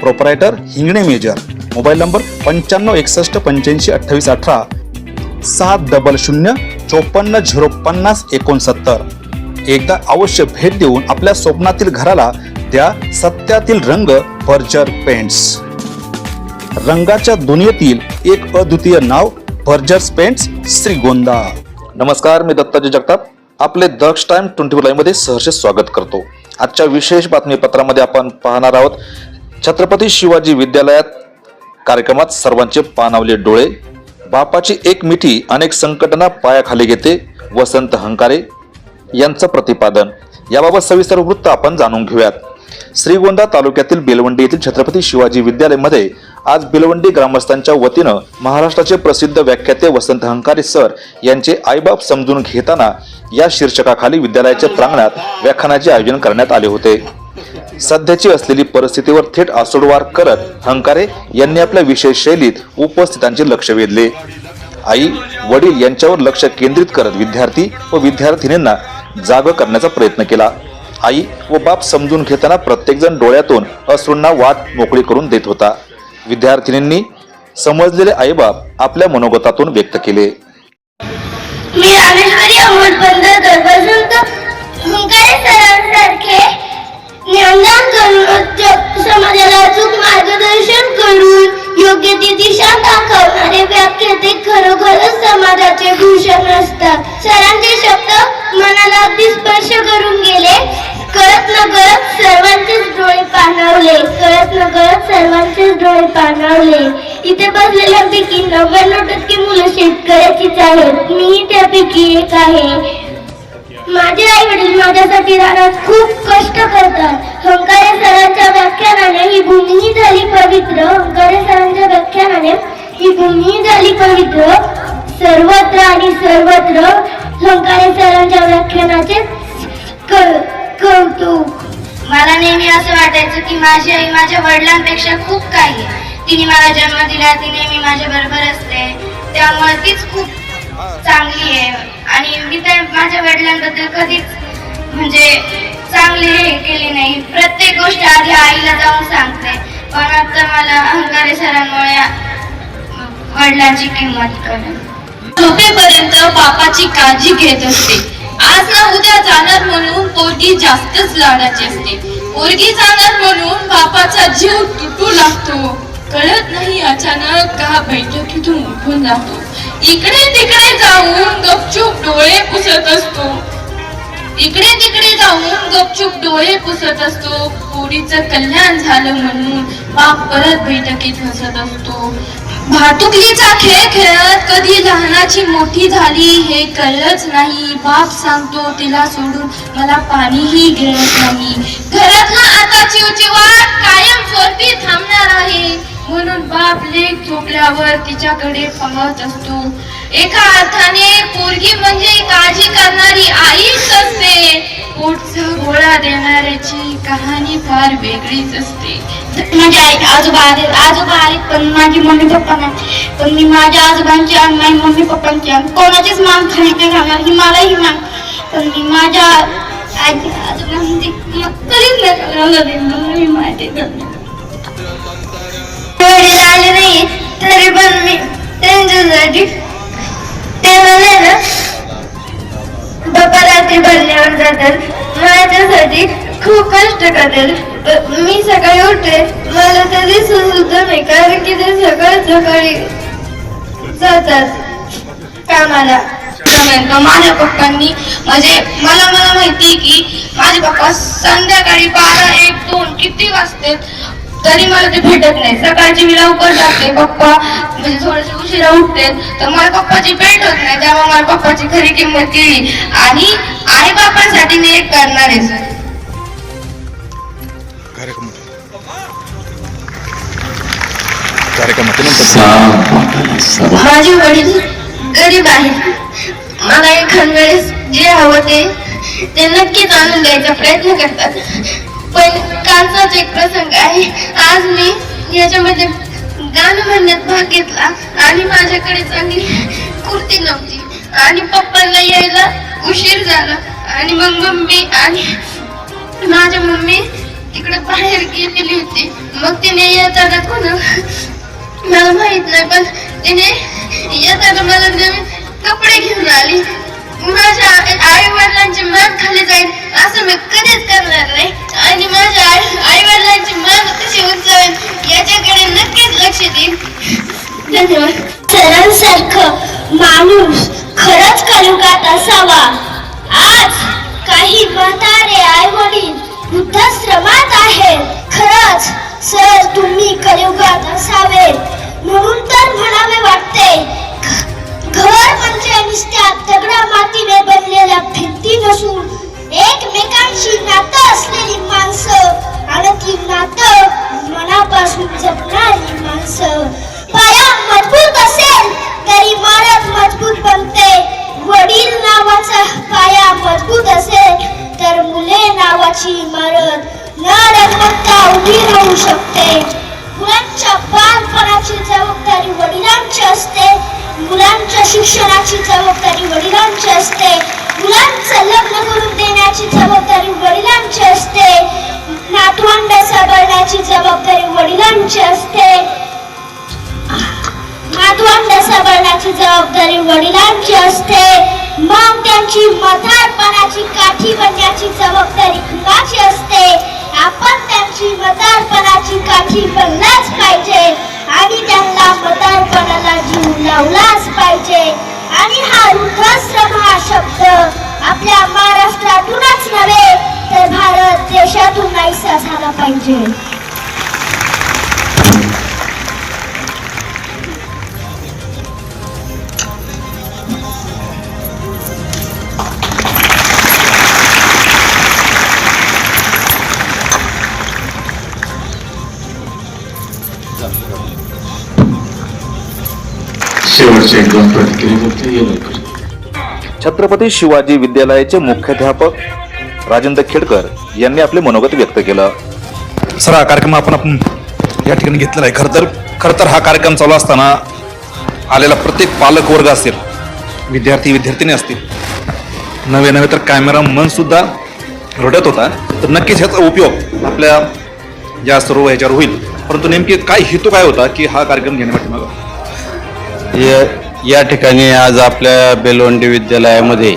Proprietor Hingane major. Mobile number पंच्याण्णव एकसष्ट पंच्याऐंशी अठ्ठावीस अठरा. सात डबल शून्य चोपन्न झिरो पन्नास एकोणसत्तर. एकदा अवश्य भेट देऊन आपल्या स्वप्नातील घराला त्या सत्यातील रंग भर्जर पेंट्स. रंगाच्या दुनियेतील एक अद्वितीय नाव बर्जर्स पेंट्स श्रीगोंदा. नमस्कार मी दत्ताजी जगताप. आपले दक्ष टाइम ट्वेंटी फोरमध्ये सहर्ष स्वागत करतो. आजच्या विशेष बातमीपत्रामध्ये आपण पाहणार आहोत छत्रपती शिवाजी विद्यालयात कार्यक्रमात सर्वांचे पानावले डोळे बापाची एक मिठी अनेक संकटांना पायाखाली घेते वसंत हंकारे यांचं प्रतिपादन. याबाबत सविस्तर वृत्त आपण जाणून घेऊयात. श्रीगोंदा तालुक्यातील बेलवंडी येथील छत्रपती शिवाजी विद्यालयामध्ये आज बेलवंडी ग्रामस्थांच्या वतीनं महाराष्ट्राचे प्रसिद्ध व्याख्याते वसंत हंकारे सर यांचे आईबाप समजून घेताना या शीर्षकाखाली विद्यालयाच्या प्रांगणात व्याख्यानाचे आयोजन करण्यात आले होते. सध्याची असलेली परिस्थितीवर थेट आसूडवार करत हंकारे यांनी आपल्या विशेष शैलीत उपस्थितांचे लक्ष वेधले. आई वडील यांच्यावर लक्ष केंद्रित करत विद्यार्थी व विद्यार्थिनींना जाग करण्याचा प्रयत्न केला. आई व बाप समजून घेताना प्रत्येकजण डोळ्यातून अश्रूंना वाट मोकळी करून देत होता. विद्यार्थिनींनी समजलेले आईबाप आपल्या मनोगतातून व्यक्त केले. मी रामेश्वरी अमोल बंदरकर वसंत सरांसारखे ज्ञानदान करून समाजाला अचूक मार्गदर्शन करून योग्य ती दिशा दाखवणारे व्याख्याते खरोखरच समाजाचे भूषण असतात. सरांचे शब्द मनाला अगदी स्पर्श करून गेले. कळत न कळत सर्वांचेच डोळे पाणावले. कळत न कळत सर्वांचेच डोळे पाणावले. इथे बसलेल्यापैकी नव्याण्णव टक्के मुलं शेतकऱ्याचीच आहेत. मी त्यापैकी एक आहे. माझे आई वडील माझ्यासाठी राहण्यात खूप कष्ट करतात. हंकारे सरांच्या व्याख्यानाने ही भूमी झाली पवित्र. हंकारे सरांच्या व्याख्यानाने ही भूमी झाली पवित्र. सर्वत्र आणि सर्वत्र हंकारे सरांच्या व्याख्यानाचे क- कौतुक. मला नेहमी असं वाटायचं की माझी आई माझ्या वडिलांपेक्षा खूप काही आहे. तिने मला जन्म दिला ती नेहमी माझ्या बरोबर असते. त्यामुळे तीच खूप चांगली आहे. आणि मी त्या माझ्या वडिलांबद्दल कधीच म्हणजे चांगली हे केली नाही. प्रत्येक गोष्ट आधी आईला जाऊन सांगते. पण आता मला अहंकारी सरांमुळे वडिलांची किंमत झोपेपर्यंत बापाची काळजी घेत असते. आज ना उद्या जाणार म्हणून पोरगी जास्तच लाडाची असते. पोरगी जाणार म्हणून बापाचा जीव तुटू लागतो. कळत नाही अचानक का बैठकीतून उठून जातो. इकडे तिकडे जाऊन गपचूप डोळे पुसत असतो. इकडे तिकडे जाऊन गपचूप डोळे पुसत असतो. पोरीच कल्याण झालं म्हणून बाप परत बैठकीत हसत असतो. भातुकलीचा खेळ खेळत कधी लहानाची मोठी झाली हे कळलंच नाही. बाप सांगतो तिला सोडून मला पाणीही गिळत नाही. घरातला आता चिवचिवाट कायम स्वरूपी थांबणार आहे. म्हणून बाप लेख झोपल्यावर तिच्याकडे पाहत असतो. एका अर्थाने पोरगी म्हणजे काळजी करणारी आईच असते. पोटचा गोळा देणाऱ्याची कहाणी फार वेगळीच असते. माझ्या आई आजोबा आहेत. आजोबा आहेत पण माझी मम्मी पप्पा नाही. पण मी माझ्या आजोबांची आणि माझ्या मम्मी पप्पांची आणि कोणाचीच मान खाली नाही घालणार ही मलाही मान पण मी माझ्या आजी आजोबांची मग कधीच नाही करणार मी माझे वडील आले नाही तरी पण मी त्यांच्यासाठी ते मला ना बाबा रात्री भरल्यावर जातात. माझ्यासाठी खूप कष्ट करतात. मी सकाळी उठते मला तर दिसून सुद्धा नाही कारण की ते सकाळी सकाळी जातात कामाला. माझ्या पप्पांनी म्हणजे मला मला माहिती की माझे पप्पा संध्याकाळी बारा एक दोन किती वाजते तरी मला ते भेटत नाही. सकाळची मी लवकर जाते. पप्पा म्हणजे थोडेसे उशिरा उठते. तर मला पप्पाची भेट होत नाही. त्यामुळे मला पप्पाची खरी किंमत केली आणि आई बापांसाठी मी एक करणार आहे सर. माझे वडील गरीब आहेत. मला एखाद वेळेस जे हवं ते ते नक्कीच आणून द्यायचा प्रयत्न करतात. पण कालचाच एक प्रसंग आहे. आज मी याच्यामध्ये गाणं म्हणण्यात भाग घेतला आणि माझ्याकडे चांगली कुर्ती नव्हती. आणि पप्पांना यायला उशीर झाला. आणि मग मम्मी आणि माझ्या मम्मी तिकडे बाहेर गेलेली होती. मग तिने येताना कोण मला माहीत नाही पण तिने येताना मला नवीन कपडे घेऊन आली. माझ्या आई वडिलांची मान खाली जाईल असं मी कधीच करणार नाही. आणि माझ्या आई वडिलांची मान कशी उचलावेल याच्याकडे नक्कीच लक्ष देईन. धन्यवाद. सरांसारखं माणूस खरंच कलयुगात असावा. आज काही म्हातारे आई वडील वृद्धाश्रमात आहेत. खरंच सर तुम्ही कलयुगात असावे म्हणून तर म्हणावे वाटते घर म्हणजे नुसत्या दगडा मातीने बनलेल्या भिंती नसून एकमेकांशी नातं असलेली माणसं आणि ती नातं मनापासून जपणारी माणसं. पाया मजबूत असेल तरी इमारत मजबूत बनते. वडील नावाचा पाया मजबूत असेल तर मुले नावाची इमारत न डगमगता उभी राहू शकते. मुलांच्या बालपणाची जबाबदारी वडिलांची असते. मुलांच्या शिक्षणाची जबाबदारी वडिलांची असते. मुलांचं लग्न करून देण्याची जबाबदारी वडिलांची असते. नातवंड सांभाळण्याची जबाबदारी वडिलांची असते. नातवंड सांभाळण्याची जबाबदारी वडिलांची असते. मग त्यांची मतारपणाची काठी बनण्याची जबाबदारी कुणाची असते? आपण त्यांची म्हातारपणाची काठी बनलाच पाहिजे. आणि त्यांना पदार्पणाला जीव लावलाच पाहिजे. आणि हा वृद्धाश्रम हा शब्द आपल्या महाराष्ट्रातूनच नव्हे तर भारत देशातून नाहीसा झाला पाहिजे. छत्रपती शिवाजी विद्यालयाचे मुख्याध्यापक राजेंद्र खेडकर यांनी आपले मनोगत व्यक्त केलं. सर हा कार्यक्रम आपण आपण या ठिकाणी घेतलेला आहे. खरं तर खरं तर हा कार्यक्रम चालू असताना आलेला प्रत्येक पालक वर्ग असेल विद्यार्थी विद्यार्थिनी असतील नवे नवे तर कॅमेरा मन सुद्धा रडत होता. तर नक्कीच ह्याचा उपयोग आपल्या या सर्व ह्याच्यावर होईल. परंतु नेमकी काय हेतू काय होता की हा कार्यक्रम घेण्यासाठी मग या या ठिकाणी आज आपल्या बेलोंडी विद्यालयामध्ये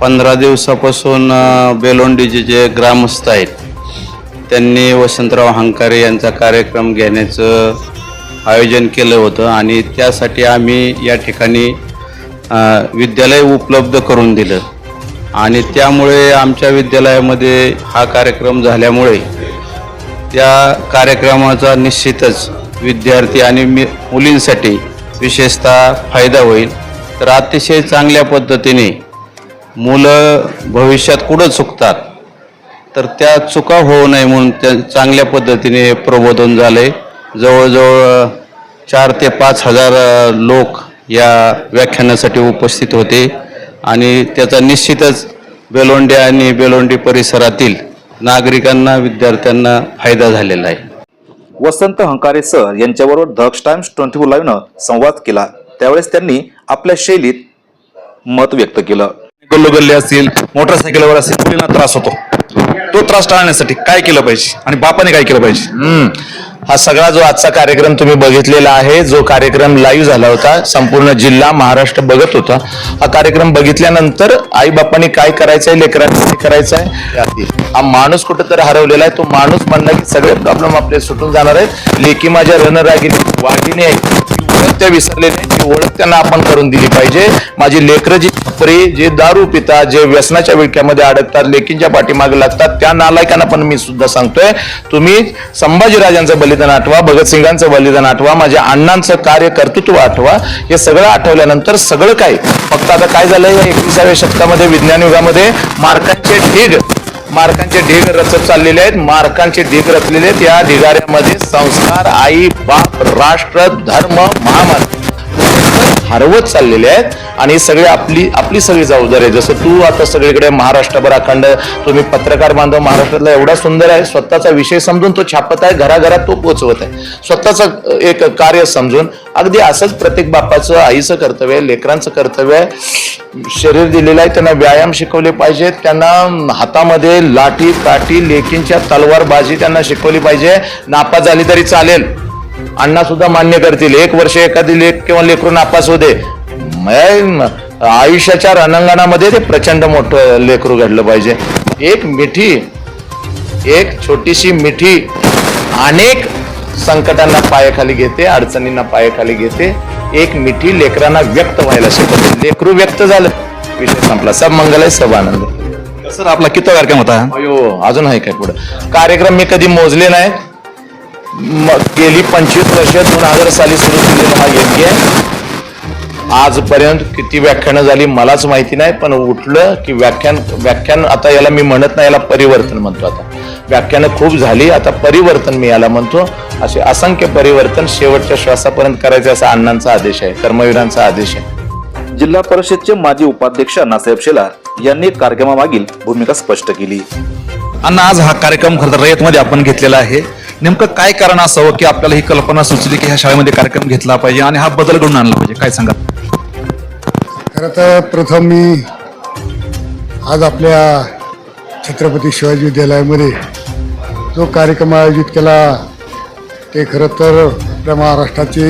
पंधरा दिवसापासून बेलोंडीचे जे ग्रामस्थ आहेत त्यांनी वसंतराव हंकारे यांचा कार्यक्रम घेण्याचं आयोजन केलं होतं आणि त्यासाठी आम्ही या ठिकाणी विद्यालय उपलब्ध करून दिलं. आणि त्यामुळे आमच्या विद्यालयामध्ये हा कार्यक्रम झाल्यामुळे त्या कार्यक्रमाचा निश्चितच विद्यार्थी आणि मी मुलींसाठी विशेषतः फायदा होईल. तर अतिशय चांगल्या पद्धतीने मुलं भविष्यात कुठं चुकतात? तर त्या चुका होऊ नये म्हणून त्या चांगल्या पद्धतीने प्रबोधन झाले जवळजवळ चार ते पाच हजार लोक या व्याख्यानासाठी उपस्थित होते आणि त्याचा निश्चितच बेलोंडी आणि बेलोंडी परिसरातील नागरिकांना विद्यार्थ्यांना फायदा झालेला आहे. वसंत हंकारे सर यांच्याबरोबर दक्ष टाइम्स ट्वेंटी फोर लाईव्हनं संवाद केला. त्यावेळेस त्यांनी आपल्या शैलीत मत व्यक्त केलं. गल्लोगल्ले असतील मोटरसायकलवर असतील मुलींना त्रास होतो. तो त्रास टाळण्यासाठी काय केलं पाहिजे? आणि बापाने काय केलं पाहिजे? हम्म. हा सगळा जो आजचा कार्यक्रम तुम्ही बघितलेला आहे जो कार्यक्रम लाईव्ह झाला होता संपूर्ण जिल्हा महाराष्ट्र बघत होता. हा कार्यक्रम बघितल्यानंतर आई बापांनी काय करायचंय लेकरांनी काय करायचंय? हा माणूस कुठेतरी हरवलेला आहे. तो माणूस म्हणला की सगळे प्रॉब्लेम आपले सुटून जाणार आहेत. लेकी माझ्या रणरागिनी वाघिणी आहे त्या विसरले ओळख त्यांना आपण करून दिली पाहिजे. माझी लेकरं जी छपरी जे दारू पिता जे व्यसनाच्या विळक्यामध्ये अडकतात लेकींच्या पाठीमागे लागतात त्या नालायकांना पण मी सुद्धा सांगतोय तुम्ही संभाजीराजांचं बलिदान आठवा भगतसिंगांचं बलिदान आठवा माझ्या अण्णांचं कार्य कर्तृत्व आठवा हे सगळं आठवल्यानंतर सगळं काय फक्त आता काय झालंय या एकविसाव्या शतकामध्ये विज्ञान युगामध्ये मार्कांचे ढीग मार्कांचे ढीग रचत चाललेले आहेत. मार्कांचे ढीग रचलेले आहेत. या ढिगाऱ्यामध्ये संस्कार आई बाप राष्ट्र धर्म महामार्ग. हरवत चाललेले आहेत. आणि सगळे आपली आपली सगळी जबाबदारी आहे. जसं तू आता सगळीकडे महाराष्ट्रभर अखंड तुम्ही पत्रकार बांधव महाराष्ट्रातला एवढा सुंदर आहे. स्वतःचा विषय समजून तो छापत आहे. घराघरात तो पोचवत आहे. स्वतःचं एक कार्य समजून अगदी असंच प्रत्येक बापाचं आईचं कर्तव्य आहे लेकरांचं कर्तव्य आहे. शरीर दिलेलं आहे. त्यांना व्यायाम शिकवले पाहिजेत त्यांना हातामध्ये लाठी काठी लेकींच्या तलवारबाजी त्यांना शिकवली पाहिजे. नापास झाली तरी चालेल. अण्णा सुद्धा मान्य करतील. एक वर्ष एखादी लेख किंवा लेकरू नापास होते म- आयुष्याच्या रणांगणामध्ये ते प्रचंड मोठं लेकरू घडलं पाहिजे. एक मिठी एक छोटीशी मिठी अनेक संकटांना पायाखाली घेते अडचणींना पायाखाली घेते. एक मिठी लेकरांना व्यक्त व्हायला शिकवते. लेकरू व्यक्त झालं विषय संपला. सब मंगल आहे सब आनंद. सर आपला किती कार्यक्रम होता? अयो अजून आहे काय पुढं? कार्यक्रम मी कधी मोजले नाही. म- गेली पंचवीस वर्ष दोन हजार साली सुरू केलेला हा यज्ञ. आहे आजपर्यंत किती व्याख्यानं झाली मलाच माहिती नाही पण उठलं की व्याख्यान व्याख्यान आता याला मी म्हणत नाही याला परिवर्तन म्हणतो आता. व्याख्यानं खूप झाली आता परिवर्तन मी याला म्हणतो. असे असंख्य परिवर्तन शेवटच्या श्वासापर्यंत करायचे असा अण्णांचा आदेश आहे कर्मवीरांचा आदेश आहे. जिल्हा परिषदचे माजी उपाध्यक्ष अण्णासाहेब शेलार यांनी कार्यक्रमामागील भूमिका स्पष्ट केली. अण्णा आज हा कार्यक्रम खरं तर रयतमध्ये आपण घेतलेला आहे. नेमकं काय कारण असावं की आपल्याला ही कल्पना सुचली की ह्या शाळेमध्ये कार्यक्रम घेतला पाहिजे आणि हा बदल घडून आणला पाहिजे? काय सांगा खरं तर प्रथम मी आज आपल्या छत्रपती शिवाजी विद्यालयामध्ये जो कार्यक्रम आयोजित केला ते खरं तर आपल्या महाराष्ट्राचे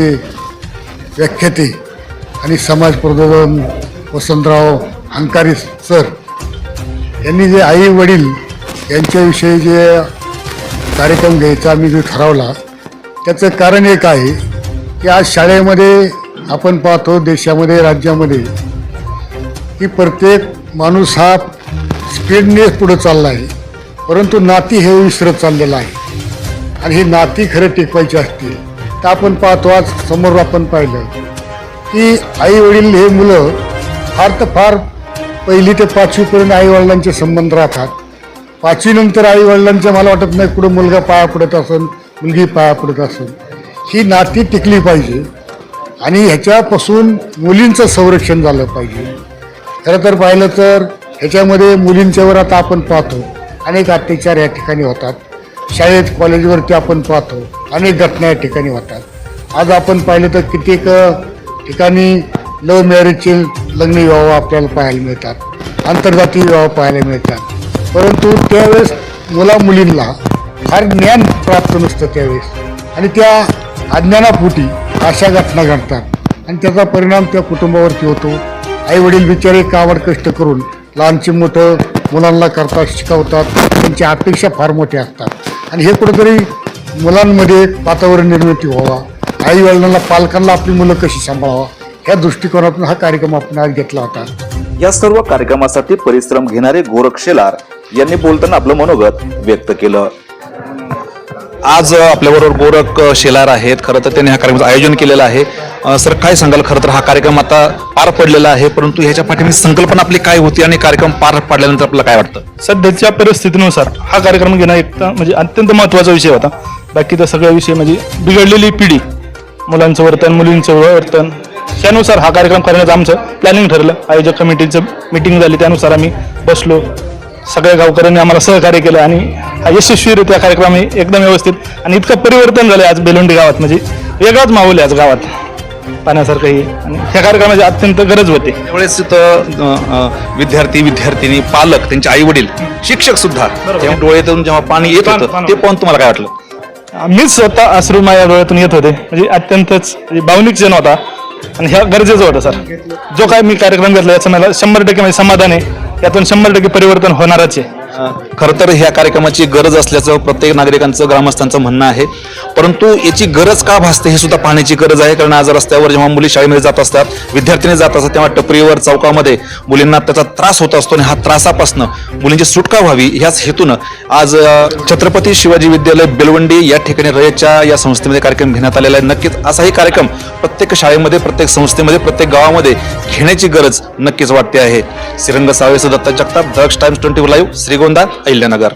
व्याख्याते आणि समाज प्रबोधन वसंतराव हंकारी सर यांनी जे आई वडील यांच्याविषयी जे कार्यक्रम घ्यायचा आम्ही जो ठरवला त्याचं कारण एक आहे की आज शाळेमध्ये आपण पाहतो देशामध्ये राज्यामध्ये की प्रत्येक माणूस हा स्पीडने पुढं चालला आहे परंतु नाती हे विसरत चाललेलं आहे. आणि ही नाती खरं टिकवायची असते. तर आपण पाहतो आज समोर आपण पाहिलं की आई वडील हे मुलं फार तर फार पहिली ते पाचवीपर्यंत आईवडिलांचे संबंध राहतात. पाचवीनंतर आई वडिलांच्या मला वाटत नाही कुठं मुलगा पाया पडत असेल मुलगी पाया पडत असेल ही नाती टिकली पाहिजे आणि ह्याच्यापासून मुलींचं संरक्षण झालं पाहिजे. खरं तर पाहिलं तर ह्याच्यामध्ये मुलींच्यावर आता आपण पाहतो अनेक अत्याचार या ठिकाणी होतात. शाळेत कॉलेजवरती आपण पाहतो अनेक घटना या ठिकाणी होतात. आज आपण पाहिलं तर कित्येक ठिकाणी लव्ह मॅरेजचे लग्न विवाह आपल्याला पाहायला मिळतात आंतरजातीय विवाह पाहायला मिळतात. परंतु त्यावेळेस मुला मुलींना फार ज्ञान प्राप्त नसतं त्यावेळेस. आणि त्या अज्ञानापोटी अशा घटना घडतात. आणि त्याचा परिणाम त्या कुटुंबावरती होतो. आई वडील बिचारे कावड कष्ट करून लहानचे मोठं मुलांना करतात शिकवतात. त्यांच्या अपेक्षा फार मोठ्या असतात. आणि हे कुठंतरी मुलांमध्ये वातावरण निर्मिती व्हावा. आई वडिलांना पालकांना आपली मुलं कशी सांभाळावा? ह्या दृष्टिकोनातून हा कार्यक्रम आपण आज घेतला होता. या सर्व कार्यक्रमासाठी परिश्रम घेणारे गोरख शेलार यांनी बोलताना आपलं मनोगत व्यक्त केलं. आज आपल्याबरोबर गोरख शेलार आहेत. खरं तर त्यांनी हा कार्यक्रमाचं आयोजन केलेलं आहे. सर काय सांगाल? खरं तर हा कार्यक्रम आता पार पडलेला आहे परंतु ह्याच्या पाठीमागे संकल्पना आपली काय होती आणि कार्यक्रम पार पाडल्यानंतर आपल्याला काय वाटतं? सध्याच्या परिस्थितीनुसार हा कार्यक्रम घेणं एक तर म्हणजे अत्यंत महत्त्वाचा विषय होता. बाकी तर सगळा विषय म्हणजे बिघडलेली पिढी मुलांचं वर्तन मुलींचं वर्तन त्यानुसार हा कार्यक्रम करण्याचं आमचं प्लॅनिंग ठरलं. आयोजक कमिटीचं मिटिंग झाली त्यानुसार आम्ही बसलो. सगळ्या गावकऱ्यांनी आम्हाला सहकार्य केलं आणि हा यशस्वीरित्या कार्यक्रम एकदम व्यवस्थित आणि इतकं परिवर्तन झालं आज बेलोंडी गावात. म्हणजे वेगळाच माहोल आहे आज गावात. पाहण्यासारखंही. आणि ह्या कार्यक्रमाची अत्यंत गरज होती. त्यावेळेस तिथं विद्यार्थी विद्यार्थिनी पालक त्यांचे आई वडील शिक्षक सुद्धा तेव्हा डोळ्यातून जेव्हा पाणी येत होतं ते पाहून तुम्हाला काय वाटलं? मीच स्वतः अश्रू माझ्या डोळ्यातून येत होते. म्हणजे अत्यंतच म्हणजे भावनिक क्षण होता. आणि ह्या गरजेचं होतं सर. जो काय मी कार्यक्रम घेतला याचं मला शंभर टक्के म्हणजे समाधान आहे. यातून शंभर टक्के परिवर्तन होणारच आहे. खरं तर ह्या कार्यक्रमाची गरज असल्याचं प्रत्येक नागरिकांचं ग्रामस्थांचं म्हणणं आहे. परंतु याची गरज का भासते हे सुद्धा पाहण्याची गरज आहे. कारण आज रस्त्यावर जेव्हा मुली शाळेमध्ये जात असतात विद्यार्थ्यांनी जात असतात तेव्हा टपरीवर चौकामध्ये मुलींना त्याचा त्रास होत असतो आणि हा त्रासापासनं मुलींची सुटका व्हावी ह्याच हेतूनं आज छत्रपती शिवाजी विद्यालय बेलवंडी या ठिकाणी रयतच्या या संस्थेमध्ये कार्यक्रम घेण्यात आलेला आहे. नक्कीच असाही कार्यक्रम प्रत्येक शाळेमध्ये प्रत्येक संस्थेमध्ये प्रत्येक गावामध्ये घेण्याची गरज नक्कीच वाटते आहे. Shrirang सावेस Datta Jagtap Daksh times twenty live Shri Shrigonda Ahilyanagar.